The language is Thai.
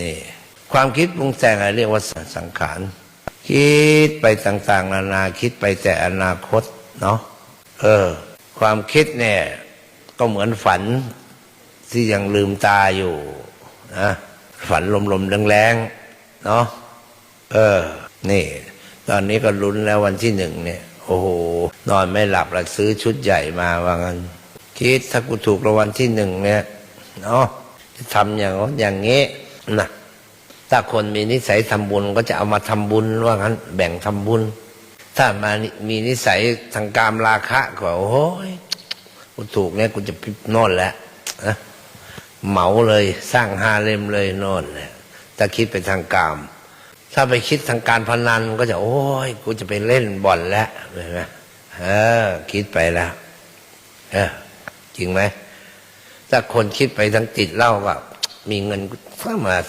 นี่ความคิดปรุงแต่งอะไรเรียกว่าสังขาร คิดไปต่างๆ นานาคิดไปแต่อนาคตเนาะเออ ความคิดเนี่ย ก็เหมือนฝันที่ยังลืมตาอยู่นะฝันลมๆแรงๆเนาะเออ นี่ ตอนนี้ก็ลุ้นแล้ววันที่หนึ่งเนี่ย โอ้โห นอนไม่หลับแล้วซื้อชุดใหญ่มาว่างั้นคิดถ้ากูถูกรางวัลที่หนึ่งเนี่ยเนาะจะทำอย่างอย่างงี้ นะถ้าคนมีนิสัยทำบุญก็จะเอามาทำบุญว่างั้น แบ่งทำบุญ ถ้ามามีนิสัยทางกามราคะก็โอ้ยกูถูกเนี่ยกูจะพิโน่นแล้วนะเหมาเลยสร้างห้าเล่มเลยน่นเนี่ยถ้าคิดไปทางกาม ถ้าไปคิดทางการพนันก็จะ โอ้ยกูจะไปเล่นบ่อนแล้วเห็นไหมเออ คิดไปแล้วเออจริงไหมถ้าคนคิดไปทั้งติดเหล้าก็ มีเงินเข้ามา